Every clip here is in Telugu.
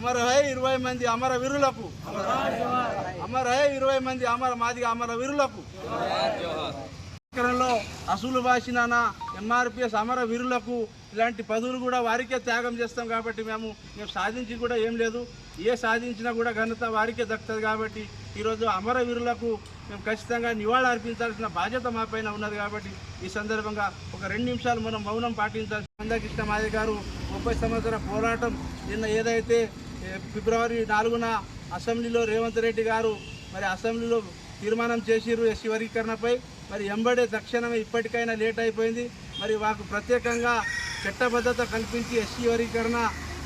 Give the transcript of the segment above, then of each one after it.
అమరహే ఇరవై మంది అమర వీరులకు. అమర ఇరవై మంది అమర మాదిగా అమర వీరులకు. ఎకరంలో అసూలు బాసిన ఎంఆర్పిఎస్ అమర వీరులకు ఇలాంటి పదవులు కూడా వారికే త్యాగం చేస్తాం కాబట్టి మేము మేము సాధించి కూడా ఏం లేదు. ఏ సాధించినా కూడా ఘనత వారికే దక్కుతుంది కాబట్టి ఈరోజు అమర వీరులకు మేము ఖచ్చితంగా నివాళి అర్పించాల్సిన బాధ్యత మా పైన ఉన్నది కాబట్టి ఈ సందర్భంగా ఒక రెండు నిమిషాలు మనం మౌనం పాటించాల్సి మందకృష్ణ మాది గారు ముప్పై సంవత్సర పోరాటం నిన్న ఏదైతే ఫిబ్రవరి నాలుగున అసెంబ్లీలో రేవంత్ రెడ్డి గారు మరి అసెంబ్లీలో తీర్మానం చేసిర్రు ఎస్సీ వర్గీకరణపై మరి ఎంబడే తక్షణమే ఇప్పటికైనా లేట్ అయిపోయింది. మరి మాకు ప్రత్యేకంగా చట్టబద్ధత కల్పించి ఎస్సీ వర్గీకరణ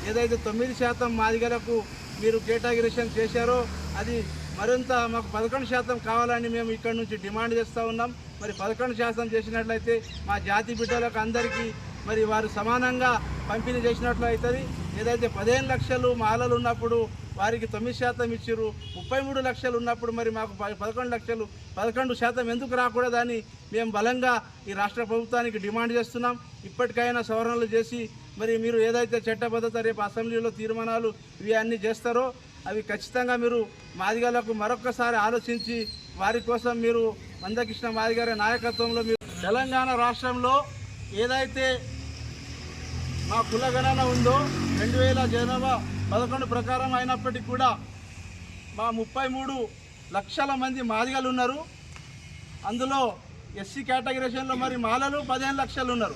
ఏదైతే తొమ్మిది శాతం మాదిగలకు మీరు కేటాగిరేషన్ చేశారో అది మరింత మాకు పదకొండు శాతం కావాలని మేము ఇక్కడ నుంచి డిమాండ్ చేస్తూ ఉన్నాం. మరి పదకొండు శాతం చేసినట్లయితే మా జాతి బిడ్డలకు అందరికీ మరి వారు సమానంగా పంపిణీ చేసినట్లు అవుతుంది. ఏదైతే పదిహేను లక్షలు మాలలు ఉన్నప్పుడు వారికి తొమ్మిది శాతం ఇచ్చిర్రు ముప్పై మూడు లక్షలు ఉన్నప్పుడు మరి మాకు పదకొండు లక్షలు పదకొండు శాతం ఎందుకు రాకూడదని మేము బలంగా ఈ రాష్ట్ర ప్రభుత్వానికి డిమాండ్ చేస్తున్నాం. ఇప్పటికైనా సవరణలు చేసి మరి మీరు ఏదైతే చట్టబద్ధత రేపు అసెంబ్లీలో తీర్మానాలు ఇవి అన్నీ చేస్తారో అవి ఖచ్చితంగా మీరు మాదిగలకు మరొక్కసారి ఆలోచించి వారి కోసం మీరు మందకృష్ణ మాదిగారి నాయకత్వంలో మీరు తెలంగాణ రాష్ట్రంలో ఏదైతే మా కులగణన ఉందో రెండు వేల జనాభా పదకొండు ప్రకారం అయినప్పటికీ కూడా మా ముప్పై మూడు లక్షల మంది మాదిగలు ఉన్నారు. అందులో ఎస్సీ కేటగిరేషన్లో మరి మాలలు పదిహేను లక్షలు ఉన్నారు.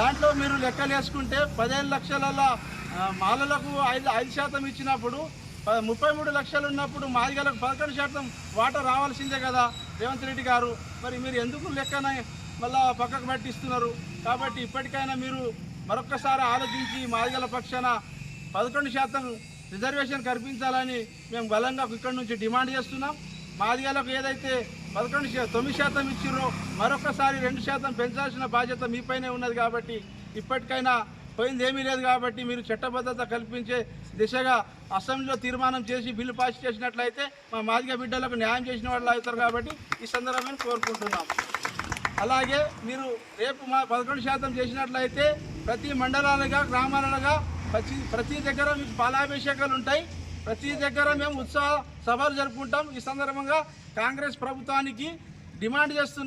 దాంట్లో మీరు లెక్కలు వేసుకుంటే పదిహేను లక్షల మాలలకు ఐదు ఐదు శాతం ఇచ్చినప్పుడు ముప్పై మూడు లక్షలు ఉన్నప్పుడు మాదిగలకు పదకొండు శాతం వాటా రావాల్సిందే కదా రేవంత్ రెడ్డి గారు. మరి మీరు ఎందుకు లెక్కన మళ్ళా పక్కకు పట్టిస్తున్నారు? కాబట్టి ఇప్పటికైనా మీరు మరొక్కసారి ఆలోచించి మాదిగల పక్షాన పదకొండు శాతం రిజర్వేషన్ కల్పించాలని మేము బలంగా ఇక్కడి నుంచి డిమాండ్ చేస్తున్నాం. మాదిగలకు ఏదైతే పదకొండు తొమ్మిది శాతం ఇచ్చిర్రో మరొకసారి రెండు శాతం పెంచాల్సిన బాధ్యత మీపైనే ఉన్నది కాబట్టి ఇప్పటికైనా పోయింది ఏమీ లేదు కాబట్టి మీరు చట్టబద్ధత కల్పించే దిశగా అసెంబ్లీలో తీర్మానం చేసి బిల్లు పాస్ చేసినట్లయితే మా మాదిగ బిడ్డలకు న్యాయం చేసిన వాళ్ళు అవుతారు కాబట్టి ఈ సందర్భంగా కోరుకుంటున్నాం. అలాగే మీరు రేపు మా పదకొండు శాతం చేసినట్లయితే ప్రతి మండలాలుగా గ్రామాలుగా ప్రతి ప్రతి దగ్గర మీకు పాలాభిషేకాలు ఉంటాయి. ప్రతి దగ్గర మేము ఉత్సాహ సభలు జరుపుకుంటాం. ఈ సందర్భంగా కాంగ్రెస్ ప్రభుత్వానికి డిమాండ్ చేస్తున్నాం.